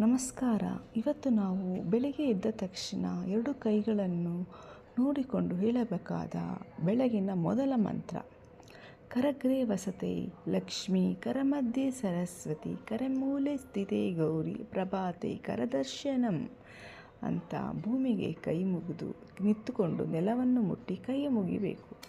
ನಮಸ್ಕಾರ. ಇವತ್ತು ನಾವು ಬೆಳಿಗ್ಗೆ ಎದ್ದ ತಕ್ಷಣ ಎರಡು ಕೈಗಳನ್ನು ನೋಡಿಕೊಂಡು ಹೇಳಬೇಕಾದ ಬೆಳಗಿನ ಮೊದಲ ಮಂತ್ರ. ಕರಗ್ರೆ ವಸತೆ ಲಕ್ಷ್ಮೀ ಕರಮಧ್ಯೆ ಸರಸ್ವತಿ ಕರಮೂಲೆ ಸ್ಥಿತೆ ಗೌರಿ, ಪ್ರಭಾತೆ ಕರದರ್ಶನಂ ಅಂತ ಭೂಮಿಗೆ ಕೈ ಮುಗಿದು ನಿಂತುಕೊಂಡು ನೆಲವನ್ನು ಮುಟ್ಟಿ ಕೈ ಮುಗಿಬೇಕು.